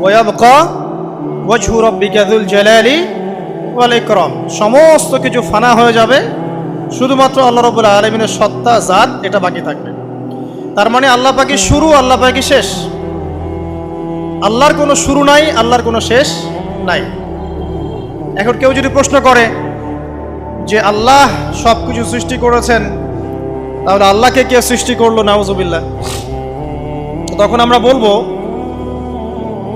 ওয়াজহু রব্বিকা যুল জালালি ওয়াল ইকরাম সমস্ত কিছু ফানা হয়ে যাবে। শুধুমাত্র আল্লাহ রবুল্লা আলমিনের সত্তা, জাত, এটা বাকি থাকবে। তার মানে আল্লাহ পাকি শুরু, আল্লাহ পাকি শেষ। আল্লাহর কোনো শুরু নাই, আল্লাহর কোনো শেষ নাই। এখন কেউ যদি প্রশ্ন করে যে আল্লাহ সব কিছু সৃষ্টি করেছেন, তাহলে আল্লাহকে কে সৃষ্টি করল? নাউজুবিল্লাহ। তখন আমরা বলব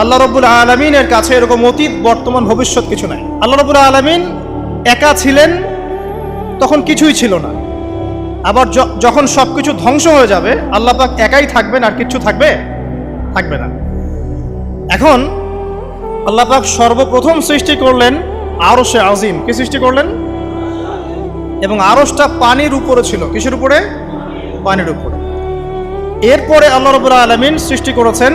আল্লাহ রব্বুল আলমিনের কাছে এরকম অতীত, বর্তমান, ভবিষ্যৎ কিছু নাই। আল্লাহ রব্বুল আলমিন একা ছিলেন, তখন কিছুই ছিল না। আবার যখন সব কিছু ধ্বংস হয়ে যাবে, আল্লাহ পাক একাই থাকবেন আর কিছু থাকবে থাকবে না। এখন আল্লাহ পাক সর্বপ্রথম সৃষ্টি করলেন আরশে আজিম। কি সৃষ্টি করলেন? এবং আরশটা পানির উপরে ছিল। কিসের উপরে? পানির উপরে। এরপরে আল্লাহ রবুল্লা আলমিন সৃষ্টি করেছেন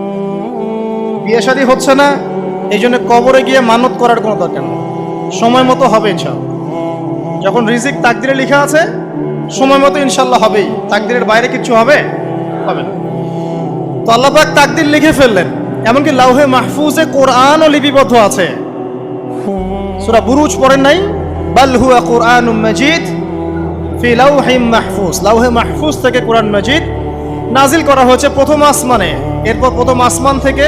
বিয়ে শাদী হচ্ছে না, এই জন্য কবরে গিয়ে মানত করার কোনো দরকার নেই। সময় মতো হবে ইনশাল্লাহ যখন রিজিক তাকদিরে লেখা আছে, সময় মতো ইনশাল্লাহ হবেই। তাকদিরের বাইরে কিছু হবে? হবে না। তো আল্লাহ পাক তাকদির লিখে ফেললেন, এমনকি লাউহে মাহফুজে কোরআনও লিপিবদ্ধ আছে। সূরা বুরুজ পড়েন নাই? বাল হুয়া কোরআনুম মাজিদ ফি লাউহিম মাহফুজ। লাউহে মাহফুজ থেকে কোরআন মাজিদ নাজিল করা হয়েছে প্রথম আসমানে। এরপর প্রথম আসমান থেকে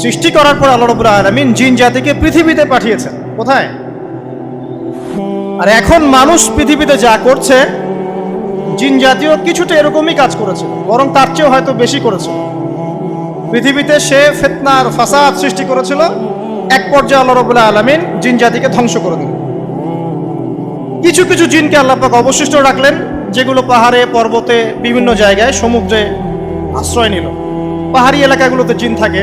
সৃষ্টি করার পর আল্লাহ রবুল্লাহ আলমিন জিন জাতিকে পৃথিবীতে পাঠিয়েছেন। কোথায়? আর এখন মানুষ পৃথিবীতে যা করছে, জিন জাতীয় কিছুটা এরকমই কাজ করেছে, বরং তার চেয়েও হয়তো বেশি করেছে। পৃথিবীতে সে ফেতনার ফাসাদ সৃষ্টি করেছিল, এক পর্যায়ে আল্লাহ রবুল্লাহ আলমিন জিন জাতিকে ধ্বংস করে দিল কিছু কিছু জিনকে আল্লাহ পাক অবশিষ্ট রাখলেন, যেগুলো পাহাড়ে, পর্বতে, বিভিন্ন জায়গায়, সমুদ্রে আশ্রয় নিল। পাহাড়ি এলাকাগুলোতে জিন থাকে।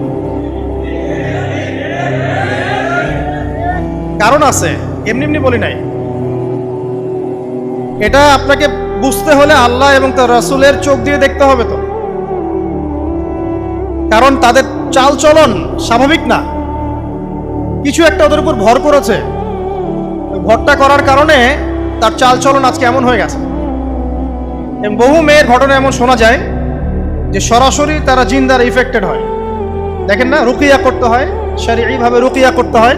কারণ আছে। এমনি এমনি বলি নাই। এটা আপনাকে বুঝতে হলে আল্লাহ এবং তার রাসূলের চোখ দিয়ে দেখতে হবে তো। কারণ তাদের চাল চলন স্বাভাবিক না। কিছু একটা ওদের উপর ভর করেছে। ভরটা করার কারণে তার চাল চলন আজকে এমন হয়ে গেছে। বহু মেয়ের ঘটনা এমন শোনা যায় যে সরাসরি তারা জিন দ্বারা ইফেক্টেড হয়। দেখেন না, রুকিয়া করতে হয় শারীরিকভাবে রুকিয়া করতে হয়।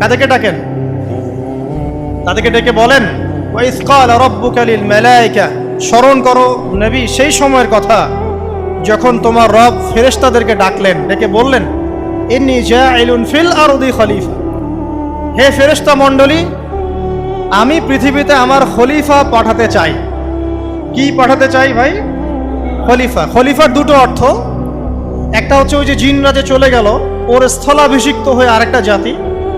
কাদেরকে ডাকেন? তাদেরকে ডেকে বলেন স্মরণ করো নবী, সেই সময়ের কথা, যখন তোমার রব ফেরেশতাদেরকে ডাকলেন, ডেকে বললেন, ইন্নি জাইলুন ফিল আরদি খলিফা। হে ফেরেশতা মণ্ডলী, আমি পৃথিবীতে আমার খলিফা পাঠাতে চাই। কি পাঠাতে চাই ভাই? খলিফা। খলিফার দুটো অর্থ। একটা হচ্ছে ওই যে জিনরা যে চলে গেল, ওর স্থলাভিষিক্ত হয়ে আরেকটা জাতি।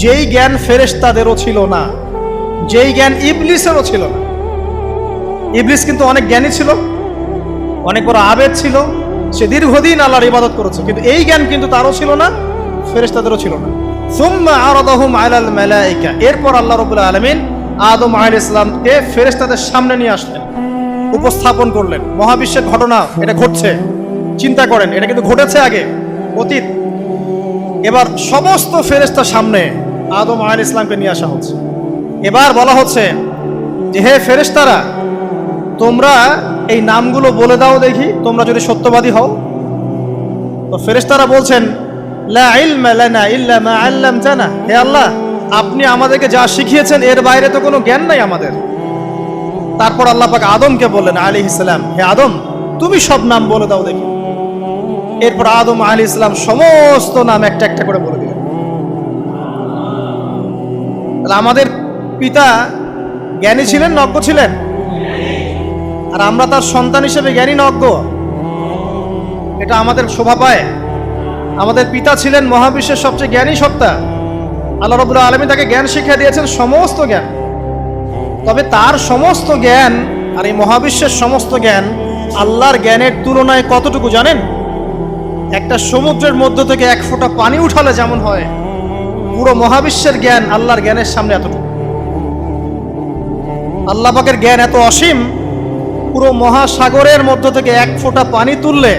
যেই জ্ঞান ফেরেশতাদেরও ছিল না, যেই জ্ঞান ইবলিসেরও ছিল না। ইবলিস কিন্তু অনেক জ্ঞানী ছিল, অনেক বড় আবেদ ছিল, সে দীর্ঘদিন আল্লাহর ইবাদত করেছে, কিন্তু এই জ্ঞান কিন্তু তারও ছিল না, ফেরেশতাদেরও ছিল না। এরপর আল্লাহ রাব্বুল আলামিন আদম আলাইহিস ইসলামকে ফেরেশতাদের সামনে নিয়ে আসলেন, উপস্থাপন করলেন। মহাবিশ্বের ঘটনা, এটা ঘটছে, চিন্তা করেন, এটা কিন্তু ঘটেছে আগে, অতীত। এবার সমস্ত ফেরেশতার সামনে আদম আলাইহিস ইসলামকে নিয়ে আসা হচ্ছে। এবার বলা হচ্ছে যে, হে ফেরেশতারা, তোমরা এই নামগুলো বলে দাও দেখি, তোমরা যদি সত্যবাদী হও। তো ফেরেশতারা বলছেন হে আল্লাহ, আপনি আমাদেরকে যা শিখিয়েছেন, এর বাইরে তো কোনো জ্ঞান নাই আমাদের। তারপর আল্লাহ পাক আদমকে বললেন আলী ইসলাম হে আদম, তুমি সব নাম বলে দাও দেখি। এরপর আদম আলী ইসলাম সমস্ত নাম একটা একটা করে বলে দিলেন। আমাদের পিতা জ্ঞানী ছিলেন নজ্ঞ ছিলেন? আর আমরা তার সন্তান হিসেবে জ্ঞানী নজ্ঞ এটা আমাদের শোভা পায়। আমাদের পিতা ছিলেন মহাবিশ্বের সবচেয়ে জ্ঞানী সত্তা। আল্লাহ রবুল্লা আলমী তাকে জ্ঞান শিক্ষা দিয়েছেন সমস্ত জ্ঞান। তবে তার সমস্ত জ্ঞান আর এই মহাবিশ্বের সমস্ত জ্ঞান আল্লাহর জ্ঞানের তুলনায় কতটুকু জানেন? একটা সমুদ্রের মধ্য থেকে এক ফোঁটা পানি উঠালে যেমন হয়, পুরো মহাবিশ্বের জ্ঞান আল্লাহর জ্ঞানের সামনে এতটুকু। আল্লাহ পাকের জ্ঞান এত অসীম, পুরো মহাসাগরের মধ্য থেকে এক ফোঁটা পানি তুললে,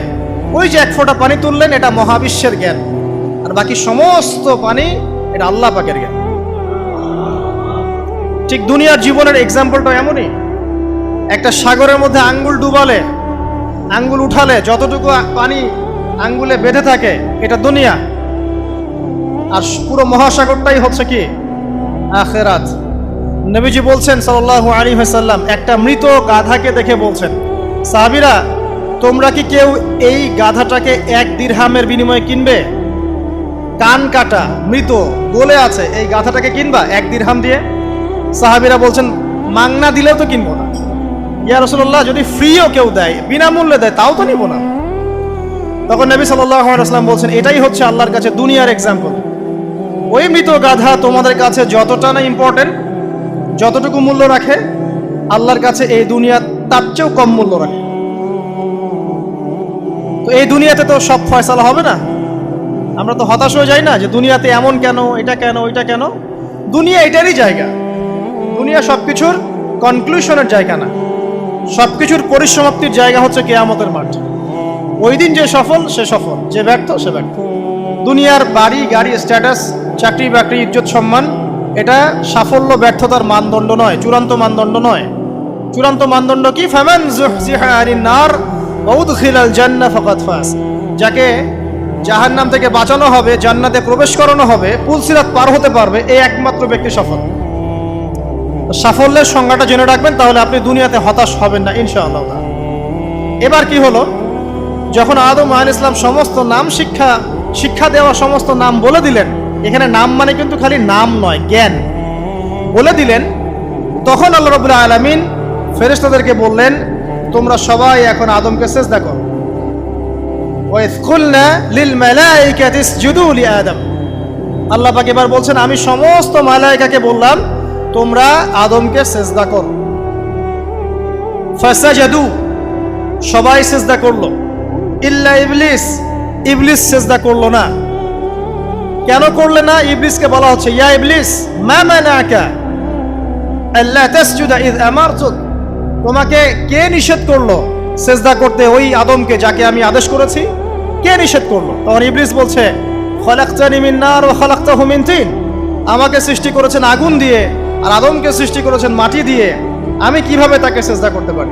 ওই যে এক ফোঁটা পানি তুললেন, এটা মহাবিশ্বের জ্ঞান। আর বাকি সমস্ত পানি, এটা আল্লাহ পাকের জ্ঞান। ঠিক দুনিয়ার জীবনের এক্সাম্পলটা এমনই। একটা সাগরের মধ্যে আঙ্গুল ডুবালে, আঙ্গুল উঠালে যতটুকু পানি আঙ্গুলে বেঁধে থাকে, এটা দুনিয়া। আর পুরো মহাসাগরটাই হচ্ছে কি? আখেরাত। নবীজি বলছেন সাল্লাল্লাহু আলাইহি ওয়াসাল্লাম, একটা মৃত গাধাকে দেখে বলছেন, সাহাবীরা, তোমরা কি কেউ এই গাধাটাকে এক দিরহামের বিনিময়ে কিনবে? কান কাটা, মৃত, গলে আছে, এই গাধাটাকে কিনবা এক দিরহাম দিয়ে? সাহাবীরা বলছেন, মাংনা দিলেও তো কিনবো না। ইয়া রাসূলুল্লাহ, যদি ফ্রিও কেউ দেয়, বিনামূল্যে দেয়, তাও তো নিব না। তখন নবী আলাইহি বলছেন, এটাই হচ্ছে আল্লাহর কাছে দুনিয়ার এক্সাম্পল ওই মৃত গাধা তোমাদের কাছে যতটা না ইম্পর্টেন্ট যতটুকু মূল্য রাখে, আল্লাহর কাছে এই দুনিয়া তার চেয়েও কম মূল্য রাখে। তো এই দুনিয়াতে তো সব ফয়সালা হবে না। আমরা তো হতাশ হয়ে যাই না যে দুনিয়াতে এমন কেন, এটা কেন, ওইটা কেন? দুনিয়া এটারই জায়গা। দুনিয়া সব কিছুর কনক্লুশনের জায়গা না। সব কিছুর পরিসমাপ্তির জায়গা হচ্ছে কেয়ামতের মাঠ। ওই দিন যে সফল, সে সফল। যে ব্যর্থ, সে ব্যর্থ। দুনিয়ার বাড়ি, গাড়ি স্ট্যাটাস চাকরি, বাকরি, ইজ্জত, সম্মান, এটা সাফল্য, ব্যর্থতার মানদণ্ড নয়, চূড়ান্ত মানদণ্ড নয়। চূড়ান্ত মানদণ্ড কি? ফাজ। যাকে জাহান্নাম থেকে বাঁচানো হবে, জান্নাতে প্রবেশ করানো হবে, পুলসিরাত পার হতে পারবে, এই একমাত্র ব্যক্তি সফল। সাফল্যের সংজ্ঞাটা জেনে রাখবেন, তাহলে আপনি দুনিয়াতে হতাশ হবেন না, ইনশাআল্লাহ। এবার কি হলো? যখন আদম আল ইসলাম সমস্ত নাম শিক্ষা শিক্ষা দেওয়া সমস্ত নাম বলে দিলেন, এখানে নাম মানে কিন্তু খালি নাম নয়, জ্ঞান। বলে দিলেন, তখন আল্লাহ রবুল্লা আলমিন ফেরেশতাদেরকে বললেন, তোমরা সবাই এখন আদমকে ইসজুদু লি আদম। আল্লাহ পাক এবার বলছেন, আমি সমস্ত মালাইকাকে বললাম, তোমরা আদমকে সেজদা করো। ফাসাজাদু, সবাই সেজদা করল। ইল্লা ইবলিস। ইবলিস সেজদা করল না। কেন করলে না? ইবলিসকে বলা হচ্ছে, ইয়া ইবলিস, মা মানাকা আল্লাহ তাসজুদা ইয আমারতুক তোমাকে কে নিষেধ করল সেজদা করতে ওই আদমকে যাকে আমি আদেশ করেছি? কে নিষেধ করল? তখন ইবলিস বলছে, খলাকতানি মিন নার ওয়া খলাকতাহু মিন তিন। আমাকে সৃষ্টি করেছেন আগুন দিয়ে আর আদমকে সৃষ্টি করেছেন মাটি দিয়ে। আমি কীভাবে তাকে সেজদা করতে পারি?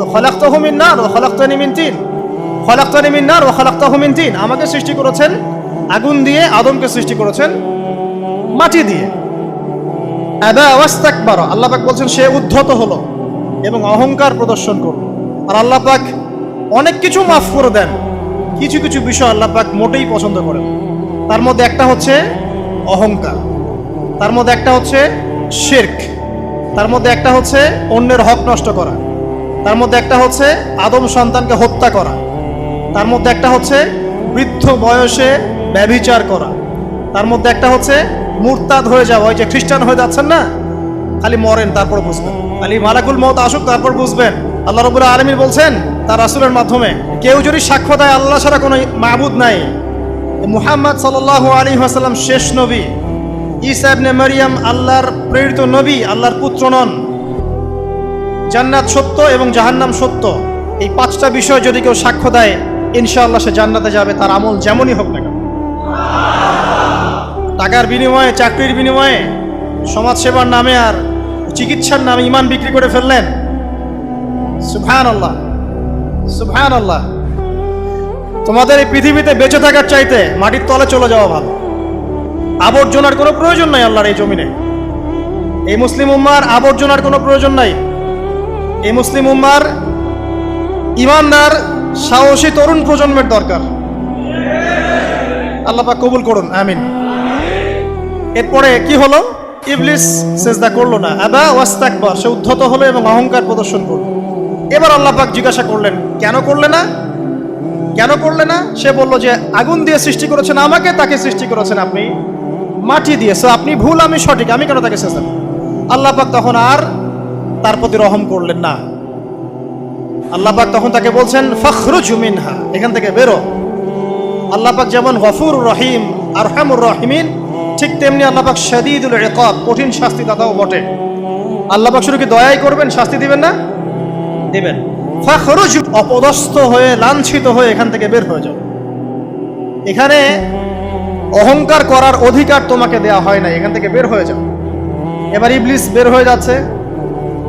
তো খলাক্তাহু মিন তিন। আমাকে সৃষ্টি করেছেন আগুন দিয়ে, আদমকে সৃষ্টি করেছেন মাটি দিয়ে। আল্লাহ পাক বলছেন, সে উদ্ধত হলো এবং অহংকার প্রদর্শন করল। আর আল্লাহ পাক অনেক কিছু মাফ করে দেন। কিছু কিছু বিষয় আল্লাহ পাক মোটেই পছন্দ করেন তার মধ্যে একটা হচ্ছে অহংকার। তার মধ্যে একটা হচ্ছে শির্ক। তার মধ্যে একটা হচ্ছে অন্যের হক নষ্ট করা। তার মধ্যে একটা হচ্ছে আদম সন্তানকে হত্যা করা। তার মধ্যে একটা হচ্ছে বৃদ্ধ বয়সে ব্যভিচার করা। তার মধ্যে একটা হচ্ছে মুরতাদ হয়ে যাওয়া। ওই যে খ্রিস্টান হয়ে যাচ্ছেন না? খালি মরেন, তারপর বুঝবেন। খালি মালাকুল মত আসুক, তারপর বুঝবেন। আল্লাহ রবুল্লা আলমীর বলছেন তার রাসুলের মাধ্যমে, কেউ যদি সাক্ষ্য দেয়, আল্লাহ ছাড়া কোনো মাহবুদ নাই। মুহাম্মদ সাল্লাহ আলী আসাল্লাম শেষ নবী। ইসাবনে মারিয়াম, আল্লাহর প্রেরিত নবী, আল্লাহর পুত্র নন। জান্নাত সত্য এবং জাহান্নাম সত্য। এই পাঁচটা বিষয় যদি কেউ সাক্ষ্য দেয়, ইনশাআল্লাহ সে জান্নাতে যাবে, তার আমল যেমনই হোক না কেন। টাকার বিনিময়ে, চাকরির বিনিময়ে, সমাজসেবার নামে আর চিকিৎসার নামে ইমান বিক্রি করে ফেললেন। সুফহান আল্লাহ সুফহান আল্লাহ তোমাদের এই পৃথিবীতে বেঁচে থাকার চাইতে মাটির তলে চলে যাওয়া ভালো। আবর্জনার কোনো প্রয়োজন নাই আল্লাহর এই জমিনে। এই মুসলিম উম্মার আবর্জনার কোনো প্রয়োজন নাই। এই মুসলিম উম্মার ইমানদার, সাহসী তরুণ প্রজন্মের দরকার। আল্লাহ পাক কবুল করুন, আমিন। এরপরে কি হলো? ইবলিস সেজদা করল না। আবা ওয়াস্তাকবার সে উদ্ধত হলো এবং অহংকার প্রদর্শন করল। এবার আল্লাহ পাক জিজ্ঞাসা করলেন, কেন করলে না? কেন করলে না? সে বলল যে, আগুন দিয়ে সৃষ্টি করেছেন আমাকে, তাকে সৃষ্টি করেছেন আপনি। মাটি দিয়ে। আপনি ভুল, আমি সঠিক। আমি কেন তাকে সেজদা করব? আল্লাহ পাক তখন আর তার প্রতি রহম করলেন না। আল্লাহ পাক তখন তাকে বলছেন, ফখরুজ মিনহা এখান থেকে বেরো। আল্লাহ পাক যেমন গফুর রহিম আর হামুর রহিমিন, ঠিক তেমনি আল্লাহ পাক শদীদুল কঠিন শাস্তি দাতাও বটে। আল্লাহ পাক শুধু কি দয়াই করবেন, শাস্তি দিবেন না? দিবেন। ফখরুজ, অপদস্থ হয়ে, লাঞ্ছিত হয়ে এখান থেকে বের হয়ে যাও। এখানে অহংকার করার অধিকার তোমাকে দেয়া হয় না এখান থেকে বের হয়ে যাও। এবার ইবলিস বের হয়ে যাচ্ছে।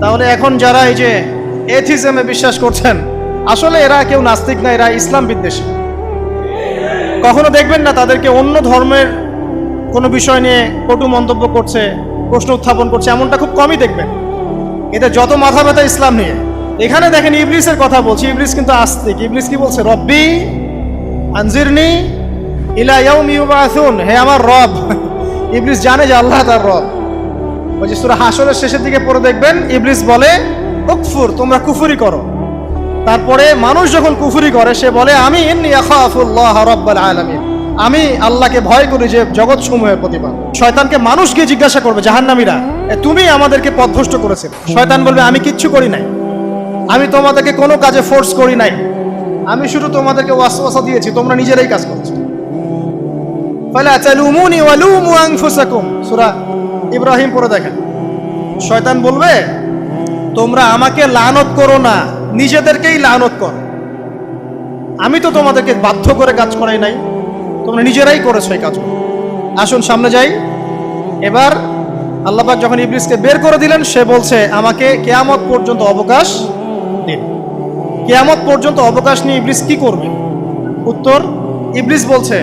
তাহলে এখন যারা এই যে এথিজমে বিশ্বাস করছেন, আসলে এরা কেউ নাস্তিক না, এরা ইসলাম বিদ্বেষী। কখনো দেখবেন না তাদেরকে অন্য ধর্মের কোনো বিষয় নিয়ে কটু মন্তব্য করছে, প্রশ্ন উত্থাপন করছে, এমনটা খুব কমই দেখবেন। এদের যত মাথা ব্যথা ইসলাম নিয়ে। এখানে দেখেন ইবলিসের কথা বলছি, ইবলিস কিন্তু আস্তিক। ইবলিস কি বলছে? রব্বি আনজিরনি ইলা ইয়াউম ইউবাসুন। হে আমার রব। ইবলিস জানে যে আল্লাহ তার রব। ওই যে সূরা হাসরের শেষের দিকে পড়ে দেখবেন ইবলিস বলে উকফুর তোমরা কুফরি করো। তারপরে মানুষ যখন কুফরি করে সে বলে আমি আমি আল্লাহকে ভয় করি যে জগৎ সমূহের প্রতিপাদ শয়তানকে মানুষ গিয়ে জিজ্ঞাসা করবে জাহান্নামীরা "এ, তুমি আমাদেরকে পথভ্রষ্ট করেছে শয়তান বলবে আমি কিচ্ছু করি নাই। আমি তোমাদেরকে কোনো কাজে ফোর্স করি নাই। আমি শুধু তোমাদেরকে ওয়াসওয়াসা দিয়েছি তোমরা নিজেরাই কাজ করছ। ফালা তালুমুনি ওয়ালুমু আনফুসাকুম। সূরা ইব্রাহিম পড়ে দেখেন। শয়তান বলবে, তোমরা আমাকে লানত করো না, নিজেদেরকেই লানত কর। আমি তো তোমাদেরকে বাধ্য করে কাজ করাই নাই, তোমরা নিজেরাই করেছ এই কাজগুলো। আসুন সামনে যাই। এবার আল্লাপাক যখন ইবলিসকে বের করে দিলেন, সে বলছে, আমাকে কেয়ামত পর্যন্ত অবকাশ দিন। কেয়ামত পর্যন্ত অবকাশ নিয়ে ইবলিস কি করবে? উত্তর, ইবলিস বলছে,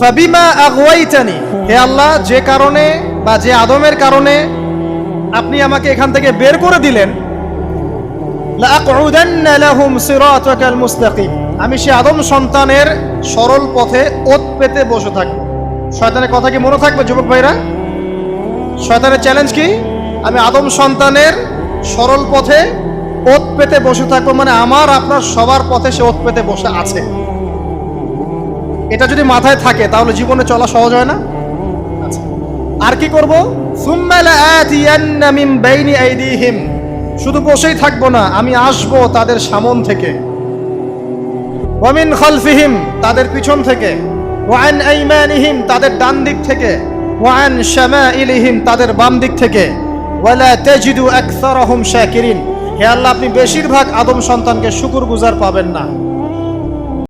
ফাবিমা আগওয়াইতানি হে আল্লাহ, যে কারণে বা যে আদমের কারণে আপনি আমাকে এখান থেকে বের করে দিলেন আমি সে আদম সন্তানের সরল পথে ওত পেতে বসে থাকব। শয়তানের কথা কি মনে থাকবে, যুবক ভাইরা? শয়তানের চ্যালেঞ্জ কি? আমি আদম সন্তানের সরল পথে ওত পেতে বসে থাকব মানে আমার, আপনার সবার পথে সে ওত পেতে বসে আছে। এটা যদি মাথায় থাকে, তাহলে জীবনে চলা সহজ হয় না। আর কি করব? শুধু বসেই থাকব না, আমি আসব তাদের সামন থেকে। তাদের পিছন থেকে। তাদের ডান দিক থেকে। শামাইলিহিম, তাদের বাম দিক থেকে। হে আল্লাহ, আপনি বেশিরভাগ আদম সন্তানকে শুকুর গুজার পাবেন না।